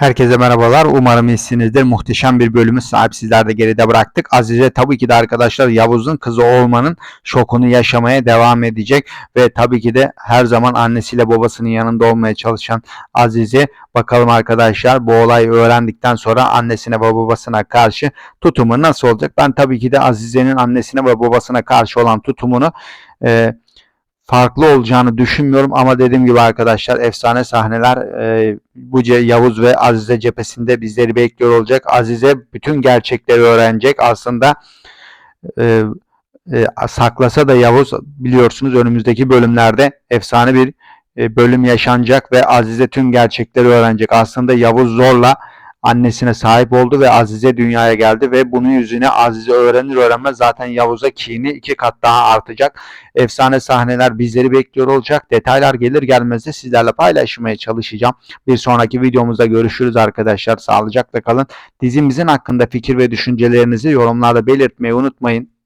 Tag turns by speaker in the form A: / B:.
A: Herkese merhabalar. Umarım iyisinizdir. Muhteşem bir bölümü sahip sizler de geride bıraktık. Azize tabii ki de arkadaşlar Yavuz'un kızı olmanın şokunu yaşamaya devam edecek. Ve tabii ki de her zaman annesiyle babasının yanında olmaya çalışan Azize. Bakalım arkadaşlar bu olayı öğrendikten sonra annesine ve babasına karşı tutumu nasıl olacak? Ben tabii ki de Azize'nin annesine ve babasına karşı olan tutumunu e, farklı olacağını düşünmüyorum ama dediğim gibi arkadaşlar efsane sahneler e, bu Ce- Yavuz ve Azize cephesinde bizleri bekliyor olacak. Azize bütün gerçekleri öğrenecek. Aslında e, e, saklasa da Yavuz biliyorsunuz önümüzdeki bölümlerde efsane bir e, bölüm yaşanacak ve Azize tüm gerçekleri öğrenecek. Aslında Yavuz zorla annesine sahip oldu ve Azize dünyaya geldi ve bunun yüzüne Azize öğrenir öğrenmez zaten Yavuz'a kini iki kat daha artacak. Efsane sahneler bizleri bekliyor olacak. Detaylar gelir gelmez de sizlerle paylaşmaya çalışacağım. Bir sonraki videomuzda görüşürüz arkadaşlar. Sağlıcakla kalın. Dizimizin hakkında fikir ve düşüncelerinizi yorumlarda belirtmeyi unutmayın.